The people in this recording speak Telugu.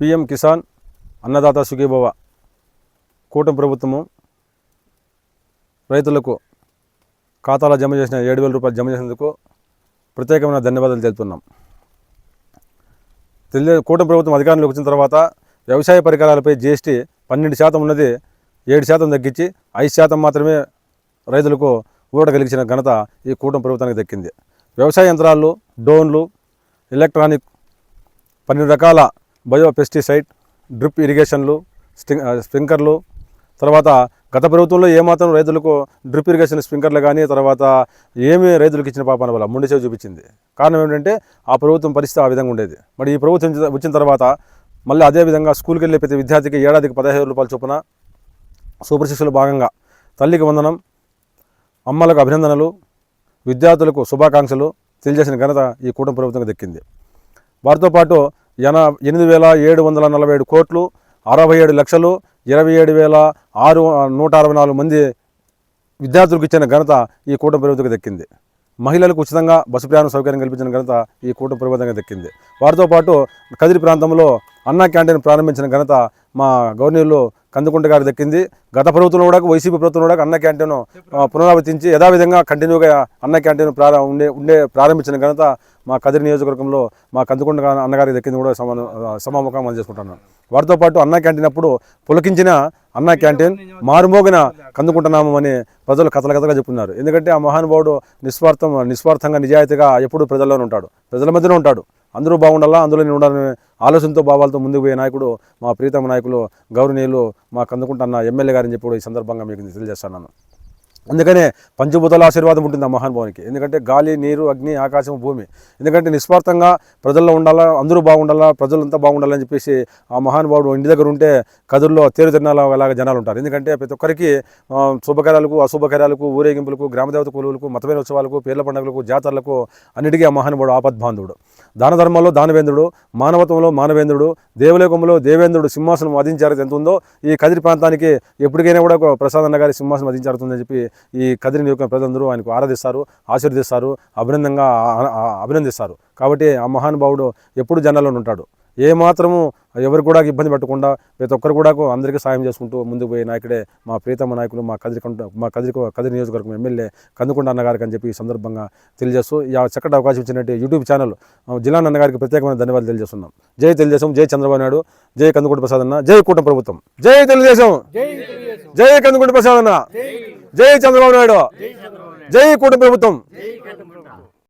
పిఎం కిసాన్ అన్నదాత సుఖీభవ కూటమి ప్రభుత్వము రైతులకు ఖాతాలో జమ చేసిన ఏడు వేల రూపాయలు జమ చేసినందుకు ప్రత్యేకమైన ధన్యవాదాలు తెలుపుతున్నాం. తెలియ కూటమి ప్రభుత్వం అధికారంలోకి వచ్చిన తర్వాత వ్యవసాయ పరికరాలపై జీఎస్టీ పన్నెండు శాతం ఉన్నది ఏడు శాతం తగ్గించి ఐదు శాతం మాత్రమే రైతులకు ఊరట కలిగించిన ఘనత ఈ కూటమి ప్రభుత్వానికి దక్కింది. వ్యవసాయ యంత్రాలు డ్రోన్లు ఎలక్ట్రానిక్ పన్నెండు రకాల బయో పెస్టిసైడ్ డ్రిప్ ఇరిగేషన్లు స్టింగ్ స్ప్రింకర్లు తర్వాత గత ప్రభుత్వంలో ఏమాత్రం రైతులకు డ్రిప్ ఇరిగేషన్ స్ప్రింకర్లు కానీ తర్వాత ఏమి రైతులకు ఇచ్చిన పాపాన వల్ల ముండి సేవ చూపించింది. కారణం ఏంటంటే ఆ ప్రభుత్వం పరిస్థితి ఆ విధంగా ఉండేది. మరి ఈ ప్రభుత్వం వచ్చిన- తర్వాత మళ్ళీ అదే విధంగా స్కూల్కి వెళ్ళే ప్రతి విద్యార్థికి ఏడాదికి పదహైదు రూపాయల చొప్పున సూపర్ శిక్షలో భాగంగా తల్లికి వందనం అమ్మలకు అభినందనలు విద్యార్థులకు శుభాకాంక్షలు తెలియజేసిన ఘనత ఈ కూటమి ప్రభుత్వంగా దక్కింది. వారితో పాటు ఎన ఎనిమిది వేల ఏడు వందల నలభై ఏడు కోట్లు అరవై ఏడు లక్షలు ఇరవై ఏడు వేల ఆరు నూట అరవై నాలుగు మంది విద్యార్థులకు ఇచ్చిన ఘనత ఈ కూటమి ప్రభుత్వకు దక్కింది. మహిళలకు ఉచితంగా బస్సు ప్రయాణ సౌకర్యం కల్పించిన ఘనత ఈ కూటమి ప్రభుత్వంగా దక్కింది. వారితో పాటు కదిరి ప్రాంతంలో అన్నా క్యాంటీన్ ప్రారంభించిన ఘనత మా గవర్నర్లు కందుకుంట గారు దక్కింది. గత ప్రభుత్వంలో కూడా వైసీపీ ప్రభుత్వంలో కూడా అన్న క్యాంటీన్ ఆ, పునరావృతించి యథావిధంగా కంటిన్యూగా అన్న క్యాంటీన్ ప్రార ఉండే ఉండే ప్రారంభించిన ఘనత మా కదిరి నియోజకవర్గంలో మా కందుకుంట అన్నగారికి దక్కింది కూడా సమాన సమాముఖం మనం చేసుకుంటున్నాను వారితో పాటు అన్న క్యాంటీన్ అప్పుడు పులకించిన అన్న క్యాంటీన్ మారుమోగిన కందుకుంటున్నాము అని ప్రజలు కథల కథగా చెప్పున్నారు. ఎందుకంటే ఆ మహానుభావుడు నిస్వార్థం నిస్వార్థంగా నిజాయితీగా ఎప్పుడూ ప్రజల్లోనే ఉంటాడు. ప్రజల మధ్యనే ఉంటాడు. అందరూ బాగుండాలా? అందులో నేను ఉండాలనే ఆలోచనతో భావాలతో ముందుకు పోయే నాయకుడు మా ప్రీతమ నాయకులు గౌరవనీయులు మాకు అందుకుంటున్న ఎమ్మెల్యే గారిని చెప్పి ఈ సందర్భంగా మీకు తెలియజేస్తున్నాను అందుకనే పంచభూతాల ఆశీర్వాదం ఉంటుంది ఆ మహానుభావునికి. ఎందుకంటే గాలి నీరు అగ్ని ఆకాశం భూమి. ఎందుకంటే నిస్వార్థంగా ప్రజల్లో ఉండాలా అందరూ బాగుండాలా ప్రజలంతా బాగుండాలని చెప్పేసి ఆ మహానుభావుడు ఇంటి దగ్గర ఉంటే కదుల్లో తేరు తిరణాల ఎలాగ జనాలు ఉంటారు. ఎందుకంటే ప్రతి ఒక్కరికి శుభకార్యాలకు అశుభకార్యాలకు ఊరేగింపులకు గ్రామదేవత కొలువులకు మతమైన ఉత్సవాలకు పేర్ల పండుగలకు జాతరలకు అన్నిటికీ ఆ మహానుభావుడు ఆపద్బాంధవుడు దాన ధర్మంలో దానవేంద్రుడు మానవత్వంలో మానవేంద్రుడు దేవలోకంలో దేవేంద్రుడు సింహాసనం వధించారు ఎంత ఉందో ఈ కదిరి ప్రాంతానికి ఎప్పటికైనా కూడా ఒక గారి సింహాసనం వధించారుతుందని చెప్పి ఈ కదిరి యొక్క ప్రజలందరూ ఆయనకు ఆరాధిస్తారు ఆశీర్దిస్తారు అభినందంగా అభినందిస్తారు. కాబట్టి ఆ మహానుభావుడు ఎప్పుడు జనాల్లో ఉంటాడు. ఏ మాత్రము ఎవరు కూడా ఇబ్బంది పెట్టకుండా ప్రతి ఒక్కరు కూడా అందరికీ సాయం చేసుకుంటూ ముందుకు పోయే నాయకుడే మా ప్రీతమ నాయకులు మా కదిరి మా కదిరి కదిరి నియోజకవర్గం ఎమ్మెల్యే కందుకొండ అన్నగారికి అని చెప్పి ఈ సందర్భంగా తెలియజేస్తూ ఈ చక్కటి అవకాశం ఇచ్చినట్టు యూట్యూబ్ ఛానల్ జిల్లా అన్నగారికి ప్రత్యేకమైన ధన్యవాదాలు తెలియజేస్తున్నాం. జై తెలుగుదేశం జై చంద్రబాబు నాయుడు జై కందుకుంట ప్రసాద్ అన్న జై కూటమి ప్రభుత్వం. జై తెలుగుదేశం. జై కందుకుంట ప్రసాద్ అన్న. జై చంద్రబాబు నాయుడు. జై కూటమి ప్రభుత్వం.